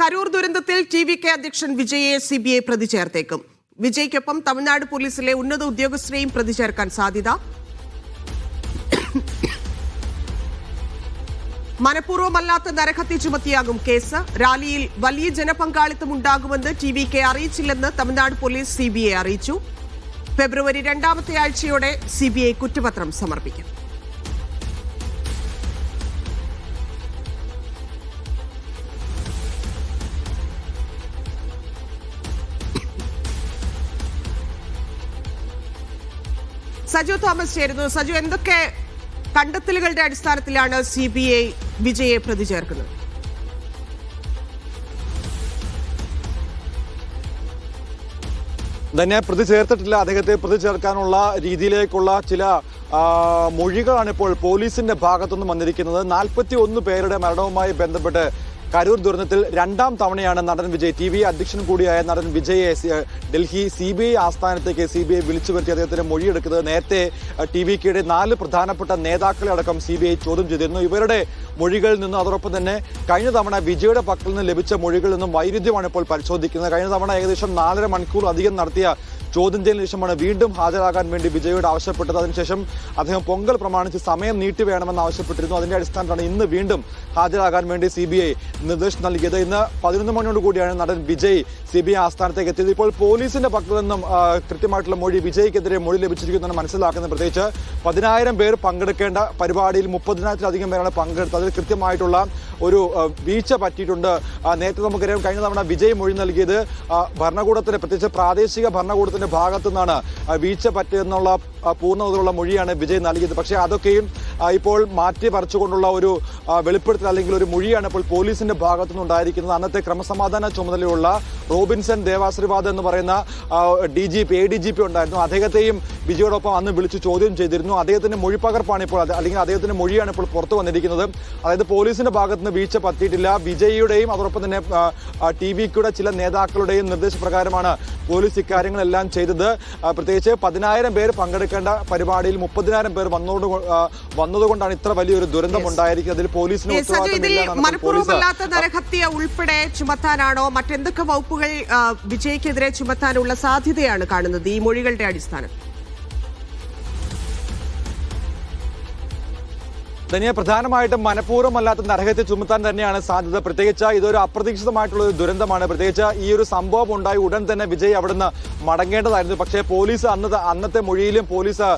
കരൂർ ദുരന്തത്തിൽ T V K അധ്യക്ഷൻ വിജയെ C B I പ്രതി ചേർത്തേക്കും. വിജയ്ക്കൊപ്പം തമിഴ്നാട് പോലീസിലെ ഉന്നത ഉദ്യോഗസ്ഥരെയും പ്രതി ചേർക്കാൻ സാധ്യത. മനഃപൂർവമല്ലാത്ത നരഹത്യ ചുമത്തിയാകും കേസ്. റാലിയിൽ വലിയ ജനപങ്കാളിത്തം ഉണ്ടാകുമെന്ന് T V K അറിയിച്ചില്ലെന്ന് Tamil Nadu police C B I അറിയിച്ചു. ഫെബ്രുവരി രണ്ടാമത്തെ ആഴ്ചയോടെ സി ബി ഐ കുറ്റപത്രം സമർപ്പിക്കും. സജു തോമസ് ചേരുന്നു. സജു എന്തൊക്കെ കണ്ടെത്തലുകളുടെ അടിസ്ഥാനത്തിലാണ് സി ബി ഐ വിജയെ പ്രതി ചേർക്കുന്നത് തന്നെ പ്രതി ചേർത്തിട്ടില്ല അദ്ദേഹത്തെ പ്രതി ചേർക്കാനുള്ള രീതിയിലേക്കുള്ള ചില മൊഴികളാണ് ഇപ്പോൾ പോലീസിന്റെ ഭാഗത്തുനിന്ന് വന്നിരിക്കുന്നത്. നാൽപ്പത്തി ഒന്ന് പേരുടെ മരണവുമായി ബന്ധപ്പെട്ട് കരൂർ ദുരന്തത്തിൽ രണ്ടാം തവണയാണ് നടൻ വിജയ്. ടി വി അധ്യക്ഷൻ കൂടിയായ നടൻ വിജയെ ഡൽഹി സി ബി ഐ ആസ്ഥാനത്തേക്ക് സി ബി ഐ വിളിച്ചു വരുത്തി അദ്ദേഹത്തിന്റെ മൊഴിയെടുക്കുന്നത് നേരത്തെ ടി വി കെയുടെ നാല് പ്രധാനപ്പെട്ട നേതാക്കളെ അടക്കം സി ബി ഐ ചോദ്യം ചെയ്തിരുന്നു. ഇവരുടെ മൊഴികളിൽ നിന്നും അതോടൊപ്പം തന്നെ കഴിഞ്ഞ തവണ വിജയുടെ പക്കൽ നിന്ന് ലഭിച്ച മൊഴികളിൽ നിന്നും വൈരുദ്ധ്യമാണ് ഇപ്പോൾ പരിശോധിക്കുന്നത്. കഴിഞ്ഞ തവണ ഏകദേശം നാലര മണിക്കൂർ അധികം നടത്തിയ ചോദ്യം ചെയ്യലിന് ശേഷമാണ് വീണ്ടും ഹാജരാകാൻ വേണ്ടി വിജയോട് ആവശ്യപ്പെട്ടത്. അതിനുശേഷം അദ്ദേഹം പൊങ്കൽ പ്രമാണിച്ച് സമയം നീട്ടി വേണമെന്ന് ആവശ്യപ്പെട്ടിരുന്നു. അതിന്റെ അടിസ്ഥാനത്തിലാണ് ഇന്ന് വീണ്ടും ഹാജരാകാൻ വേണ്ടി സി ബി ഐ നിർദ്ദേശം നൽകിയത്. ഇന്ന് പതിനൊന്ന് മണിയോട് കൂടിയാണ് നടൻ വിജയ് സി ബി ഐ ആസ്ഥാനത്തേക്ക് എത്തിയത്. ഇപ്പോൾ പോലീസിന്റെ പക്കൽ നിന്നും കൃത്യമായിട്ടുള്ള മൊഴി വിജയ്ക്കെതിരെ മൊഴി ലഭിച്ചിരിക്കുന്നതാണ് മനസ്സിലാക്കുന്നത്. പ്രത്യേകിച്ച് പതിനായിരം പേർ പങ്കെടുക്കേണ്ട പരിപാടിയിൽ മുപ്പതിനായിരത്തിലധികം പേരാണ് പങ്കെടുത്തത്. അതിൽ കൃത്യമായിട്ടുള്ള ഒരു വീഴ്ച പറ്റിയിട്ടുണ്ട്. നേരത്തെ നമുക്കറിയാം കഴിഞ്ഞ തവണ വിജയ് മൊഴി നൽകിയത് ആ, ഭരണകൂടത്തിന്റെ പ്രത്യേകിച്ച് പ്രാദേശിക ഭരണകൂടത്തിന്റെ ഭാഗത്തു നിന്നാണ് വീഴ്ച പറ്റിയെന്നുള്ള പൂർണതയുള്ള മൊഴിയാണ് വിജയ് നൽകിയത്. പക്ഷേ അതൊക്കെയും ഇപ്പോൾ മാറ്റി പറിച്ചുകൊണ്ടുള്ള ഒരു വെളിപ്പെടുത്തൽ അല്ലെങ്കിൽ ഒരു മൊഴിയാണ് ഇപ്പോൾ പോലീസിന്റെ ഭാഗത്തു നിന്നുണ്ടായിരിക്കുന്നത് അന്നത്തെ ക്രമസമാധാന ചുമതലയുള്ള റോബിൻസൺ ദേവാശ്രീവാദ് എന്ന് പറയുന്ന D G P A D G P ഉണ്ടായിരുന്നു. അദ്ദേഹത്തെയും വിജയോടൊപ്പം അന്ന് വിളിച്ച് ചോദ്യം ചെയ്തിരുന്നു. അദ്ദേഹത്തിന്റെ മൊഴിപ്പകർപ്പാണ് ഇപ്പോൾ അല്ലെങ്കിൽ അദ്ദേഹത്തിന്റെ മൊഴിയാണ് ഇപ്പോൾ പുറത്തു വന്നിരിക്കുന്നത്. അതായത് പോലീസിന്റെ ഭാഗത്തുനിന്ന് വീഴ്ച പറ്റിയിട്ടില്ല. വിജയിയുടെയും അതോടൊപ്പം തന്നെ ടി വിക്കുടെ ചില നേതാക്കളുടെയും നിർദ്ദേശപ്രകാരമാണ് പോലീസ് ഇക്കാര്യങ്ങളെല്ലാം ചെയ്തത്. പ്രത്യേകിച്ച് പതിനായിരം പേർ പങ്കെടുക്കേണ്ട പരിപാടിയിൽ മുപ്പതിനായിരം പേർ വന്നോട് വന്നതുകൊണ്ടാണ് ഇത്ര വലിയൊരു ദുരന്തം ഉണ്ടായിരിക്കുന്നത്. അതിൽ പോലീസിന് മനഃപൂർവമല്ലാത്ത നരഹത്യ ഉൾപ്പെടെ ചുമത്താനാണോ മറ്റെന്തൊക്കെ വകുപ്പുകൾ വിജയ്ക്കെതിരെ ചുമത്താനുള്ള സാധ്യതയാണ് കാണുന്നത് ഈ മൊഴികളുടെ അടിസ്ഥാനം ധനിയ പ്രധാനമായിട്ടും മനഃപൂർവമല്ലാത്ത നരഹത്യ ചുമത്താൻ തന്നെയാണ് സാധ്യത. പ്രത്യേകിച്ച് ഇതൊരു അപ്രതീക്ഷിതമായിട്ടുള്ള ഒരു ദുരന്തമാണ്. പ്രത്യേകിച്ച് ഈ ഒരു സംഭവം ഉണ്ടായി ഉടൻ തന്നെ വിജയ് അവിടുന്ന് മടങ്ങേണ്ടതായിരുന്നു. പക്ഷേ പോലീസ് അന്നത്തെ അന്നത്തെ മൊഴിയിലും പോലീസ്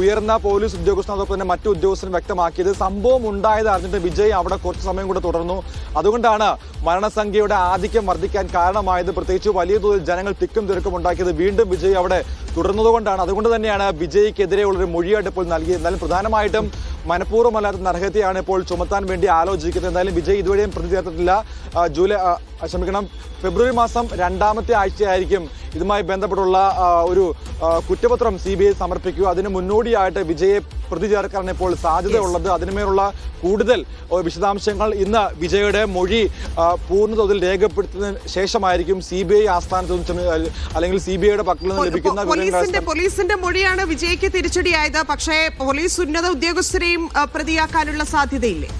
ഉയർന്ന പോലീസ് ഉദ്യോഗസ്ഥനോടൊപ്പം തന്നെ മറ്റു ഉദ്യോഗസ്ഥരും വ്യക്തമാക്കിയത് സംഭവം ഉണ്ടായത് അറിഞ്ഞിട്ട് വിജയ് അവിടെ കുറച്ച് സമയം കൂടെ തുടർന്നു. അതുകൊണ്ടാണ് മരണസംഖ്യയുടെ ആധിക്യം വർദ്ധിക്കാൻ കാരണമായത്. പ്രത്യേകിച്ച് വലിയ തോതിൽ ജനങ്ങൾ തിക്കും തിരക്കും ഉണ്ടാക്കിയത് വീണ്ടും വിജയ് അവിടെ തുടർന്നതുകൊണ്ടാണ്. അതുകൊണ്ട് തന്നെയാണ് വിജയ്ക്കെതിരെയുള്ളൊരു മൊഴിയായിട്ട് ഇപ്പോൾ നൽകിയത്. എന്നാലും പ്രധാനമായിട്ടും മനഃപൂർവമല്ലാത്ത നരഹത്യയാണ് ഇപ്പോൾ ചുമത്താൻ വേണ്ടി ആലോചിക്കുന്നത്. എന്തായാലും വിജയ് ഇതുവരെയും പ്രതി ചേർത്തിട്ടില്ല ജൂലൈ ക്ഷമിക്കണം ഫെബ്രുവരി മാസം രണ്ടാമത്തെ ആഴ്ചയായിരിക്കും ഇതുമായി ബന്ധപ്പെട്ടുള്ള ഒരു കുറ്റപത്രം സി ബി ഐ സമർപ്പിക്കുക അതിന് മുന്നോടിയായിട്ട് വിജയെ പ്രതി ചേർക്കാൻ ഇപ്പോൾ സാധ്യതയുള്ളത്. അതിനുമേലുള്ള കൂടുതൽ വിശദാംശങ്ങൾ ഇന്ന് വിജയുടെ മൊഴി പൂർണതോതിൽ രേഖപ്പെടുത്തുന്നതിന് ശേഷമായിരിക്കും സി ബി ഐ ആസ്ഥാനത്ത് നിന്ന് അല്ലെങ്കിൽ സി ബി ഐയുടെ പക്കൽ നിന്ന് ലഭിക്കുന്ന പോലീസിന്റെ മൊഴിയാണ് വിജയ്ക്ക് തിരിച്ചടിയായത്. പക്ഷേ പോലീസ് ഉന്നത ഉദ്യോഗസ്ഥരെയും പ്രതിയാക്കാനുള്ള സാധ്യതയില്ലേ?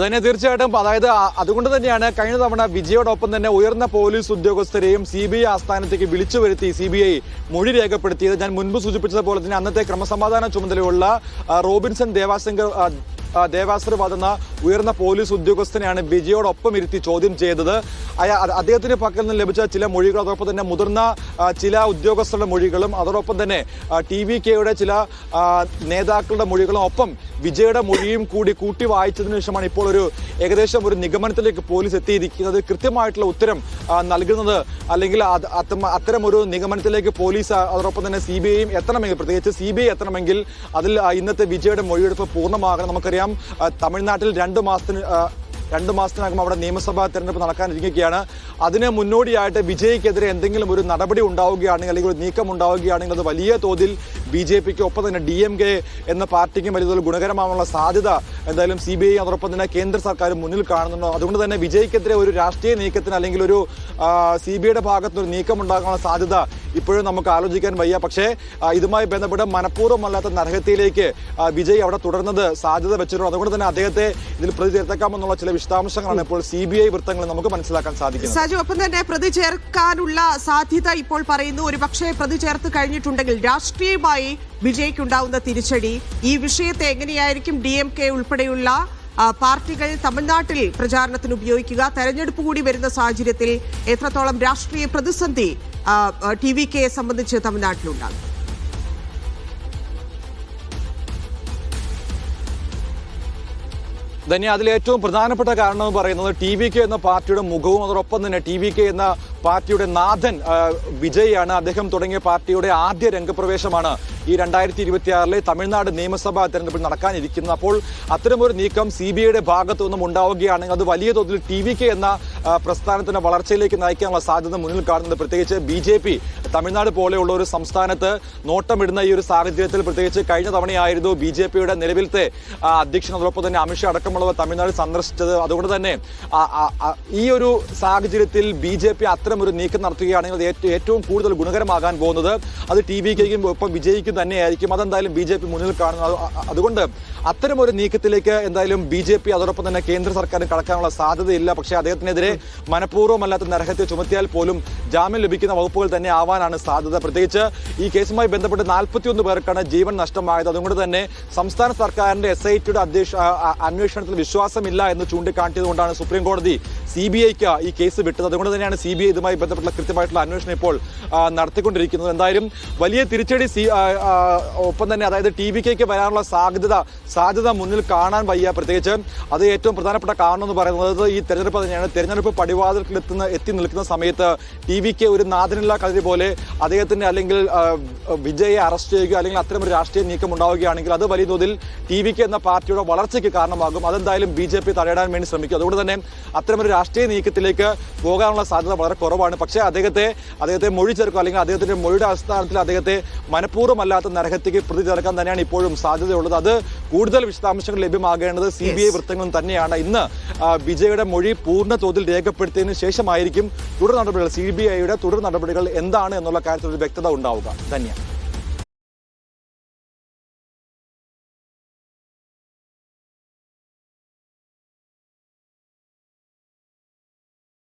തന്നെ തീർച്ചയായിട്ടും. അതായത് അതുകൊണ്ട് തന്നെയാണ് കഴിഞ്ഞ തവണ വിജയോടൊപ്പം തന്നെ ഉയർന്ന പോലീസ് ഉദ്യോഗസ്ഥരെയും സി ബി ഐ ആസ്ഥാനത്തേക്ക് വിളിച്ചു വരുത്തി സി ബി ഐ മൊഴി രേഖപ്പെടുത്തിയത്. ഞാൻ മുൻപ് സൂചിപ്പിച്ചതുപോലെ തന്നെ അന്നത്തെ ക്രമസമാധാന ചുമതലയുള്ള റോബിൻസൺ ദേവാശങ്കർ ആ, ആ, ഉയർന്ന പോലീസ് ഉദ്യോഗസ്ഥനെയാണ് വിജയോടൊപ്പം ഇരുത്തി ചോദ്യം ചെയ്തത്. അദ്ദേഹത്തിന് പക്കൽ നിന്ന് ലഭിച്ച ചില മൊഴികൾ അതോടൊപ്പം തന്നെ മുതിർന്ന ചില ഉദ്യോഗസ്ഥരുടെ മൊഴികളും അതോടൊപ്പം തന്നെ ടി വി കെയുടെ ചില നേതാക്കളുടെ മൊഴികളും ഒപ്പം വിജയുടെ മൊഴിയും കൂടി കൂട്ടി വായിച്ചതിന് ശേഷമാണ് ഇപ്പോൾ ഒരു ഏകദേശം ഒരു നിഗമനത്തിലേക്ക് പോലീസ് എത്തിയിരിക്കുന്നത്. കൃത്യമായിട്ടുള്ള ഉത്തരം നൽകുന്നത് അല്ലെങ്കിൽ അത്തരം ഒരു നിഗമനത്തിലേക്ക് പോലീസ് അതോടൊപ്പം തന്നെ സി ബി ഐയും എത്തണമെങ്കിൽ പ്രത്യേകിച്ച് സി ബി ഐ എത്തണമെങ്കിൽ അതിൽ ഇന്നത്തെ വിജയുടെ മൊഴിയെടുപ്പ് പൂർണമാകണം. നമുക്കറിയാം ആ, തമിഴ്നാട്ടിൽ രണ്ട് മാസത്തിന് രണ്ട് മാസത്തിനകം അവിടെ നിയമസഭാ തെരഞ്ഞെടുപ്പ് നടക്കാനിരിക്കുകയാണ്. അതിന് മുന്നോടിയായിട്ട് വിജയ്ക്കെതിരെ എന്തെങ്കിലും ഒരു നടപടി ഉണ്ടാവുകയാണെങ്കിൽ അല്ലെങ്കിൽ ഒരു നീക്കം ഉണ്ടാവുകയാണെങ്കിൽ അത് വലിയ തോതിൽ ബി ജെ പിക്ക് ഒപ്പം തന്നെ ഡി എം കെ എന്ന പാർട്ടിക്കും വലിയ തോതിൽ ഗുണകരമാവാനുള്ള സാധ്യത എന്തായാലും സി ബി ഐ അതോടൊപ്പം തന്നെ കേന്ദ്ര സർക്കാർ മുന്നിൽ കാണുന്നുണ്ടോ. അതുകൊണ്ട് തന്നെ വിജയ്ക്കെതിരെ ഒരു രാഷ്ട്രീയ നീക്കത്തിന് അല്ലെങ്കിൽ ഒരു സി ബി ഐയുടെ ഭാഗത്തുനിന്ന് ഒരു നീക്കം ഉണ്ടാകാനുള്ള സാധ്യത ഇപ്പോഴും നമുക്ക് ആലോചിക്കാൻ വയ്യ. പക്ഷേ ഇതുമായി ബന്ധപ്പെട്ട് മനഃപൂർവമല്ലാത്ത നരഹത്യയിലേക്ക് വിജയ് അവിടെ തുടർന്നത് സാധ്യത വെച്ചിട്ടുണ്ട്. അതുകൊണ്ട് തന്നെ അദ്ദേഹത്തെ ഇതിൽ പ്രതി ചേർത്തേക്കാമെന്നുള്ള ചില വിശദാംശങ്ങളാണ് ഇപ്പോൾ സി ബി ഐ വൃത്തങ്ങൾ നമുക്ക് മനസ്സിലാക്കാൻ സാധിക്കുന്നത്. സാജു ഒപ്പം തന്നെ പ്രതി ചേർക്കാനുള്ള സാധ്യത ഇപ്പോൾ പറയുന്നു. ഒരു പക്ഷേ പ്രതി ചേർത്ത് കഴിഞ്ഞിട്ടുണ്ടെങ്കിൽ രാഷ്ട്രീയമായി വിജയ്ക്കുണ്ടാവുന്ന തിരിച്ചടി ഈ വിഷയത്തെ എങ്ങനെയായിരിക്കും ഡി എം കെ ഉൾപ്പെടെയുള്ള പാർട്ടികൾ തമിഴ്നാട്ടിൽ പ്രചാരണത്തിന് ഉപയോഗിക്കുക തെരഞ്ഞെടുപ്പ് കൂടി വരുന്ന സാഹചര്യത്തിൽ എത്രത്തോളം രാഷ്ട്രീയ പ്രതിസന്ധി ടി വി കെയെ സംബന്ധിച്ച് തമിഴ്നാട്ടിലുണ്ടാകും. ധന്യ അതിൽ ഏറ്റവും പ്രധാനപ്പെട്ട കാരണം എന്ന് പറയുന്നത് ടി വി കെ എന്ന പാർട്ടിയുടെ മുഖവും അതോടൊപ്പം തന്നെ ടി വി കെ എന്ന പാർട്ടിയുടെ നാഥൻ വിജയാണ് അദ്ദേഹം തുടങ്ങിയ പാർട്ടിയുടെ ആദ്യ രംഗപ്രവേശമാണ് ഈ രണ്ടായിരത്തി ഇരുപത്തിയാറിലെ തമിഴ്നാട് നിയമസഭാ തെരഞ്ഞെടുപ്പിൽ നടക്കാനിരിക്കുന്നത്. അപ്പോൾ അത്തരമൊരു നീക്കം സി ബി ഐയുടെ ഭാഗത്തു നിന്നും ഉണ്ടാവുകയാണെങ്കിൽ അത് വലിയ തോതിൽ ടി വി കെ എന്ന പ്രസ്ഥാനത്തിന്റെ വളർച്ചയിലേക്ക് നയിക്കാനുള്ള സാധ്യത മുന്നിൽ കാണുന്നത് പ്രത്യേകിച്ച് ബി ജെ പി തമിഴ്നാട് പോലെയുള്ള ഒരു സംസ്ഥാനത്ത് നോട്ടമിടുന്ന ഈ ഒരു സാഹചര്യത്തിൽ പ്രത്യേകിച്ച് കഴിഞ്ഞ തവണയായിരുന്നു ബി ജെ പിയുടെ നിലവിലത്തെ അധ്യക്ഷൻ അതോടൊപ്പം തന്നെ അമിത്ഷാ അടക്കമുള്ളവർ തമിഴ്നാട് സന്ദർശിച്ചത്. അതുകൊണ്ട് തന്നെ ഈ ഒരു സാഹചര്യത്തിൽ ബി ജെ പി അത്തരം ഒരു നീക്കം നടത്തുകയാണെങ്കിൽ ഏറ്റവും- കൂടുതൽ ഗുണകരമാകാൻ പോകുന്നത് അത് ടി വി കെയും ഒപ്പം വിജയിക്കും തന്നെയായിരിക്കും. അതെന്തായാലും ബി ജെ പി മുന്നിൽ കാണുന്നത് അതുകൊണ്ട് അത്തരം ഒരു നീക്കത്തിലേക്ക് എന്തായാലും ബി ജെ പി അതോടൊപ്പം തന്നെ കേന്ദ്ര സർക്കാരിന് കടക്കാനുള്ള സാധ്യതയില്ല. പക്ഷേ അദ്ദേഹത്തിനെതിരെ മനഃപൂർവമല്ലാത്ത നരഹത്യ ചുമത്തിയാൽ പോലും ജാമ്യം ലഭിക്കുന്ന വകുപ്പുകൾ തന്നെ ആവാനാണ് സാധ്യത. പ്രത്യേകിച്ച് ഈ കേസുമായി ബന്ധപ്പെട്ട് നാൽപ്പത്തിയൊന്ന് പേർക്കാണ് ജീവൻ നഷ്ടമായത്. അതുകൊണ്ട് തന്നെ സംസ്ഥാന സർക്കാരിന്റെ എസ് ഐ ടിയുടെ അധ്യക്ഷ അന്വേഷണത്തിൽ വിശ്വാസമില്ല എന്ന് ചൂണ്ടിക്കാട്ടിയതുകൊണ്ടാണ് സുപ്രീം കോടതി സി ബി ഐക്ക് ഈ കേസ് വിട്ടത്. അതുകൊണ്ട് തന്നെയാണ് സി ബി ഐ ഇതുമായി ബന്ധപ്പെട്ടുള്ള കൃത്യമായിട്ടുള്ള അന്വേഷണം ഇപ്പോൾ നടത്തിക്കൊണ്ടിരിക്കുന്നത്. എന്തായാലും വലിയ തിരിച്ചടി സി ഒപ്പം തന്നെ അതായത് ടി വി കെക്ക് വരാനുള്ള സാധ്യത സാധ്യത മുന്നിൽ കാണാൻ വയ്യ. പ്രത്യേകിച്ച് അത് ഏറ്റവും പ്രധാനപ്പെട്ട കാരണം എന്ന് പറയുന്നത് ഈ തെരഞ്ഞെടുപ്പ് തന്നെയാണ്. തെരഞ്ഞെടുപ്പ് പടിവാതിൽക്കിൽ എത്തുന്ന എത്തി നിൽക്കുന്ന സമയത്ത് ടി വി കെ ഒരു നാഥനില്ല കതിരി പോലെ അദ്ദേഹത്തിന്റെ അല്ലെങ്കിൽ വിജയെ അറസ്റ്റ് ചെയ്യുക അല്ലെങ്കിൽ അത്തരം ഒരു രാഷ്ട്രീയ നീക്കം ഉണ്ടാവുകയാണെങ്കിൽ അത് വലിയ തോതിൽ ടി വി കെ എന്ന പാർട്ടിയുടെ വളർച്ചയ്ക്ക് കാരണമാകും. അതെന്തായാലും ബി ജെ പി തടയിടാൻ വേണ്ടി ശ്രമിക്കും. അതുകൊണ്ട് തന്നെ അത്തരമൊരു രാഷ്ട്രീയ നീക്കത്തിലേക്ക് പോകാനുള്ള സാധ്യത വളരെ കുറവാണ്. പക്ഷേ അദ്ദേഹത്തെ അദ്ദേഹത്തെ മൊഴി ചേർക്കുക അല്ലെങ്കിൽ അദ്ദേഹത്തിന്റെ മൊഴിയുടെ അടിസ്ഥാനത്തിൽ അദ്ദേഹത്തെ മനഃപൂർവമല്ലാത്ത നരഹത്യക്ക് പ്രതി ചേർക്കാൻ തന്നെയാണ് ഇപ്പോഴും സാധ്യതയുള്ളത്. അത് കൂടുതൽ വിശദാംശങ്ങൾ ലഭ്യമാകേണ്ടത് സി ബി ഐ വൃത്തങ്ങളും തന്നെയാണ്. ഇന്ന് വിജയുടെ മൊഴി പൂർണ തോതിൽ രേഖപ്പെടുത്തിയതിനു ശേഷമായിരിക്കും തുടർ നടപടികൾ സി ബി ഐയുടെ തുടർ നടപടികൾ എന്താണ് എന്നുള്ള കാര്യത്തിൽ ഒരു വ്യക്തത ഉണ്ടാവുക. ധന്യ.